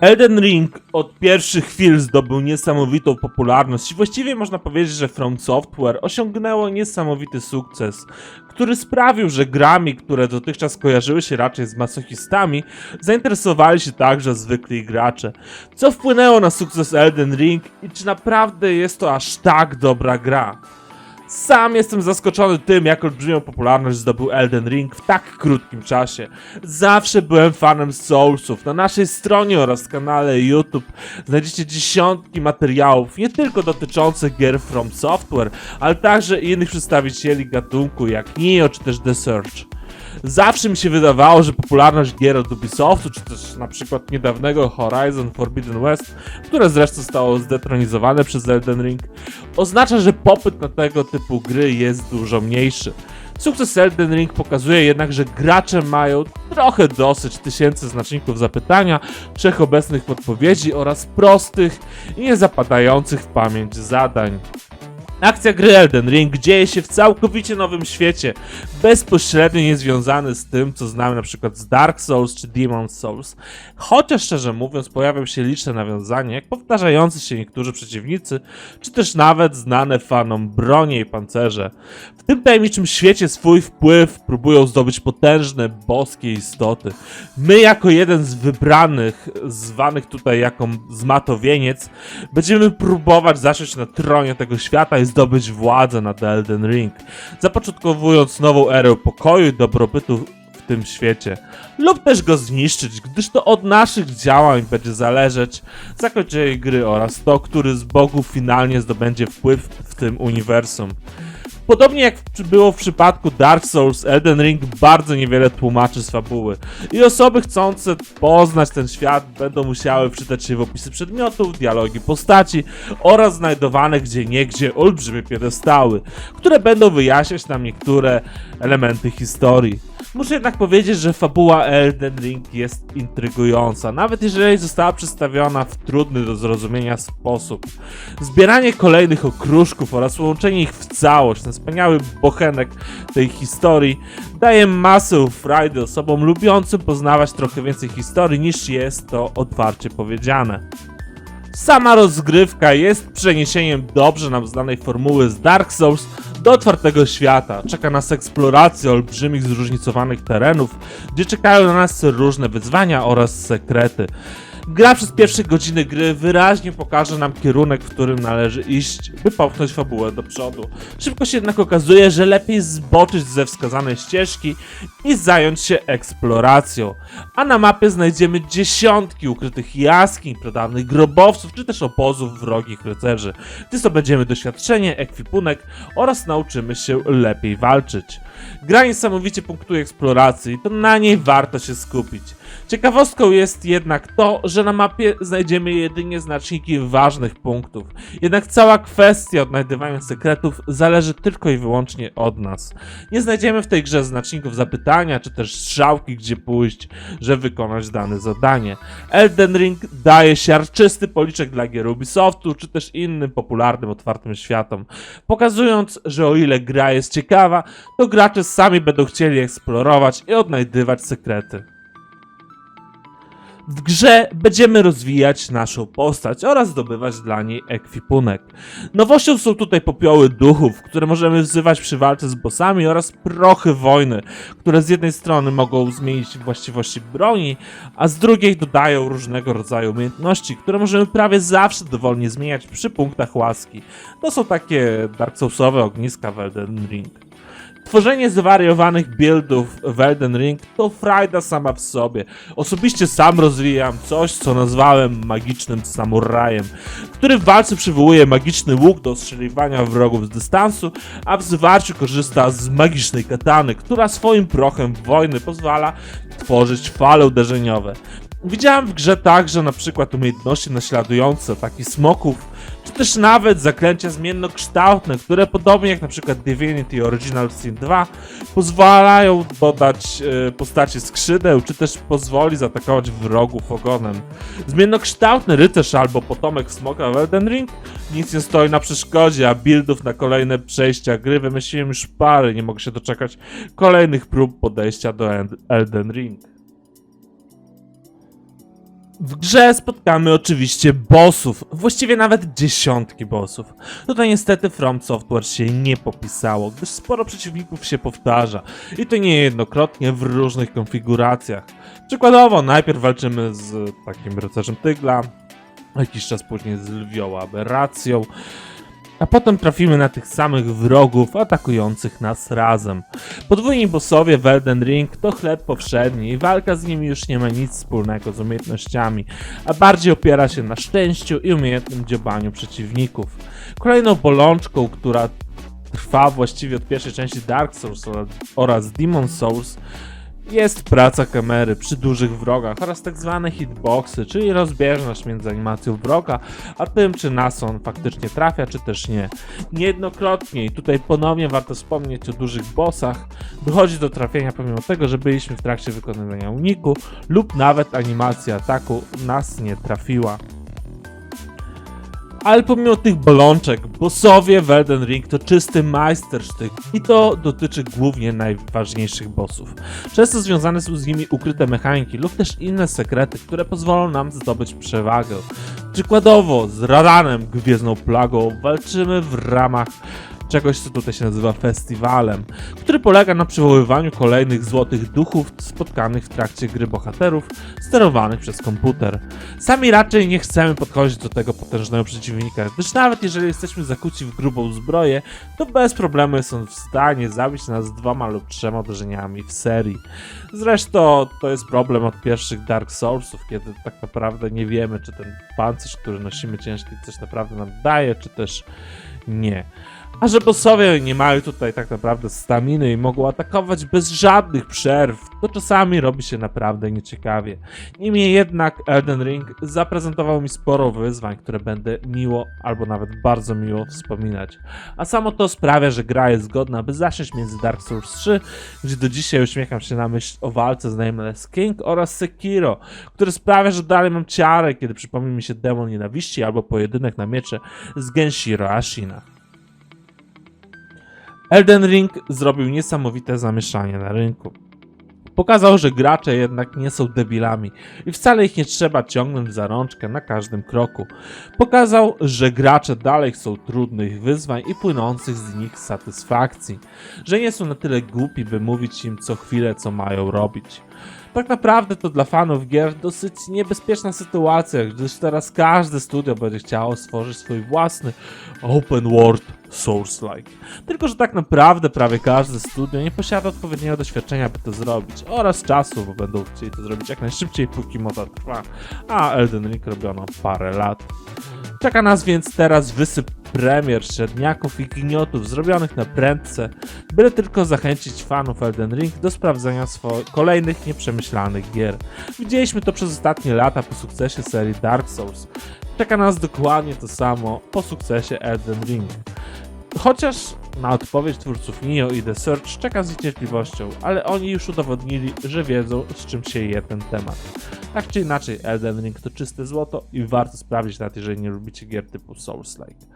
Elden Ring od pierwszych chwil zdobył niesamowitą popularność i właściwie można powiedzieć, że From Software osiągnęło niesamowity sukces, który sprawił, że grami, które dotychczas kojarzyły się raczej z masochistami, zainteresowali się także zwykli gracze. Co wpłynęło na sukces Elden Ring i czy naprawdę jest to aż tak dobra gra? Sam jestem zaskoczony tym, jak olbrzymią popularność zdobył Elden Ring w tak krótkim czasie. Zawsze byłem fanem Soulsów. Na naszej stronie oraz kanale YouTube znajdziecie dziesiątki materiałów, nie tylko dotyczących gier From Software, ale także innych przedstawicieli gatunku, jak Nioh czy też The Search. Zawsze mi się wydawało, że popularność gier od Ubisoftu, czy też na przykład niedawnego Horizon Forbidden West, które zresztą zostało zdetronizowane przez Elden Ring, oznacza, że popyt na tego typu gry jest dużo mniejszy. Sukces Elden Ring pokazuje jednak, że gracze mają trochę dosyć tysięcy znaczników zapytania, trzech obecnych podpowiedzi oraz prostych i nie zapadających w pamięć zadań. Akcja gry Elden Ring dzieje się w całkowicie nowym świecie, bezpośrednio niezwiązany z tym, co znamy na przykład z Dark Souls czy Demon's Souls. Chociaż szczerze mówiąc, pojawią się liczne nawiązania, jak powtarzający się niektórzy przeciwnicy, czy też nawet znane fanom bronie i pancerze. W tym tajemniczym świecie swój wpływ próbują zdobyć potężne boskie istoty. My, jako jeden z wybranych, zwanych tutaj jako zmatowieniec, będziemy próbować zasiąść na tronie tego świata i zdobyć władzę nad Elden Ring, zapoczątkowując nową erę pokoju i dobrobytu w tym świecie, lub też go zniszczyć, gdyż to od naszych działań będzie zależeć zakończenie gry oraz to, który z bogów finalnie zdobędzie wpływ w tym uniwersum. Podobnie jak było w przypadku Dark Souls, Elden Ring bardzo niewiele tłumaczy z fabuły. I osoby chcące poznać ten świat będą musiały wczytać się w opisy przedmiotów, dialogi postaci oraz znajdowane gdzie niegdzie olbrzymie piedestały, które będą wyjaśniać nam niektóre elementy historii. Muszę jednak powiedzieć, że fabuła Elden Ring jest intrygująca, nawet jeżeli została przedstawiona w trudny do zrozumienia sposób. Zbieranie kolejnych okruszków oraz łączenie ich w całość, ten wspaniały bochenek tej historii, daje masę frajdy osobom lubiącym poznawać trochę więcej historii niż jest to otwarcie powiedziane. Sama rozgrywka jest przeniesieniem dobrze nam znanej formuły z Dark Souls do otwartego świata. Czeka nas eksploracja olbrzymich, zróżnicowanych terenów, gdzie czekają na nas różne wyzwania oraz sekrety. Gra przez pierwsze godziny gry wyraźnie pokaże nam kierunek, w którym należy iść, by popchnąć fabułę do przodu. Szybko się jednak okazuje, że lepiej zboczyć ze wskazanej ścieżki i zająć się eksploracją. A na mapie znajdziemy dziesiątki ukrytych jaskiń, pradawnych grobowców, czy też obozów wrogich rycerzy. Gdy zdobędziemy doświadczenie, ekwipunek oraz nauczymy się lepiej walczyć. Gra niesamowicie punktuje eksploracji i to na niej warto się skupić. Ciekawostką jest jednak to, że na mapie znajdziemy jedynie znaczniki ważnych punktów. Jednak cała kwestia odnajdywania sekretów zależy tylko i wyłącznie od nas. Nie znajdziemy w tej grze znaczników zapytania, czy też strzałki, gdzie pójść, żeby wykonać dane zadanie. Elden Ring daje siarczysty policzek dla gier Ubisoftu, czy też innym popularnym, otwartym światom, pokazując, że o ile gra jest ciekawa, to gracze sami będą chcieli eksplorować i odnajdywać sekrety. W grze będziemy rozwijać naszą postać oraz zdobywać dla niej ekwipunek. Nowością są tutaj popioły duchów, które możemy wzywać przy walce z bossami oraz prochy wojny, które z jednej strony mogą zmienić właściwości broni, a z drugiej dodają różnego rodzaju umiejętności, które możemy prawie zawsze dowolnie zmieniać przy punktach łaski. To są takie Dark Soulsowe ogniska w Elden Ring. Tworzenie zwariowanych buildów w Elden Ring to frajda sama w sobie. Osobiście sam rozwijam coś, co nazwałem magicznym samurajem, który w walce przywołuje magiczny łuk do ostrzeliwania wrogów z dystansu, a w zwarciu korzysta z magicznej katany, która swoim prochem wojny pozwala tworzyć fale uderzeniowe. Widziałem w grze także na przykład umiejętności naśladujące ataki smoków, czy też nawet zaklęcia zmiennokształtne, które podobnie jak na przykład Divinity Original Sin 2 pozwalają dodać e, postaci skrzydeł, czy też pozwoli zaatakować wrogów ogonem. Zmiennokształtny rycerz albo potomek smoka w Elden Ring nic nie stoi na przeszkodzie, a buildów na kolejne przejścia gry wymyśliłem już parę, nie mogę się doczekać kolejnych prób podejścia do Elden Ring. W grze spotkamy oczywiście bossów, właściwie nawet dziesiątki bossów. Tutaj niestety From Software się nie popisało, gdyż sporo przeciwników się powtarza i to niejednokrotnie w różnych konfiguracjach. Przykładowo, najpierw walczymy z takim rycerzem tygla, jakiś czas później z lwią aberracją, a potem trafimy na tych samych wrogów atakujących nas razem. Podwójni bossowie w Elden Ring to chleb powszedni i walka z nimi już nie ma nic wspólnego z umiejętnościami, a bardziej opiera się na szczęściu i umiejętnym dziobaniu przeciwników. Kolejną bolączką, która trwa właściwie od pierwszej części Dark Souls oraz Demon Souls jest praca kamery przy dużych wrogach oraz tak zwane hitboxy, czyli rozbieżność między animacją wroga, a tym czy nas on faktycznie trafia, czy też nie. Niejednokrotnie i tutaj ponownie warto wspomnieć o dużych bossach, dochodzi do trafienia pomimo tego, że byliśmy w trakcie wykonywania uniku lub nawet animacja ataku nas nie trafiła. Ale pomimo tych bolączek, bossowie w Elden Ring to czysty majstersztyk i to dotyczy głównie najważniejszych bossów. Często związane są z nimi ukryte mechaniki lub też inne sekrety, które pozwolą nam zdobyć przewagę. Przykładowo z Radanem, Gwiezdną Plagą, walczymy w ramach czegoś, co tutaj się nazywa festiwalem, który polega na przywoływaniu kolejnych złotych duchów spotkanych w trakcie gry bohaterów sterowanych przez komputer. Sami raczej nie chcemy podchodzić do tego potężnego przeciwnika, gdyż nawet jeżeli jesteśmy zakuci w grubą zbroję, to bez problemu on w stanie zabić nas dwoma lub trzema uderzeniami w serii. Zresztą to jest problem od pierwszych Dark Soulsów, kiedy tak naprawdę nie wiemy, czy ten pancerz, który nosimy ciężki, coś naprawdę nam daje, czy też nie. A że bossowie nie mają tutaj tak naprawdę staminy i mogą atakować bez żadnych przerw, to czasami robi się naprawdę nieciekawie. Niemniej jednak Elden Ring zaprezentował mi sporo wyzwań, które będę miło albo nawet bardzo miło wspominać. A samo to sprawia, że gra jest godna, by zasiąść między Dark Souls 3, gdzie do dzisiaj uśmiecham się na myśl o walce z Nameless King oraz Sekiro, który sprawia, że dalej mam ciarę, kiedy przypomni mi się demon nienawiści albo pojedynek na miecze z Genshiro Ashina. Elden Ring zrobił niesamowite zamieszanie na rynku. Pokazał, że gracze jednak nie są debilami i wcale ich nie trzeba ciągnąć za rączkę na każdym kroku. Pokazał, że gracze dalej chcą trudnych wyzwań i płynących z nich satysfakcji, że nie są na tyle głupi, by mówić im co chwilę, co mają robić. Tak naprawdę to dla fanów gier dosyć niebezpieczna sytuacja, gdyż teraz każde studio będzie chciało stworzyć swój własny open world Source-like. Tylko, że tak naprawdę prawie każde studio nie posiada odpowiedniego doświadczenia, by to zrobić oraz czasu, bo będą chcieli to zrobić jak najszybciej, póki moda trwa, a Elden Ring robiono parę lat. Czeka nas więc teraz wysyp premier, średniaków i gniotów zrobionych na prędce, byle tylko zachęcić fanów Elden Ring do sprawdzenia kolejnych nieprzemyślanych gier. Widzieliśmy to przez ostatnie lata po sukcesie serii Dark Souls. Czeka nas dokładnie to samo po sukcesie Elden Ring. Chociaż na odpowiedź twórców Nio i The Search czeka z niecierpliwością, ale oni już udowodnili, że wiedzą z czym się je ten temat. Tak czy inaczej, Elden Ring to czyste złoto i warto sprawdzić nawet jeżeli nie lubicie gier typu Souls-like.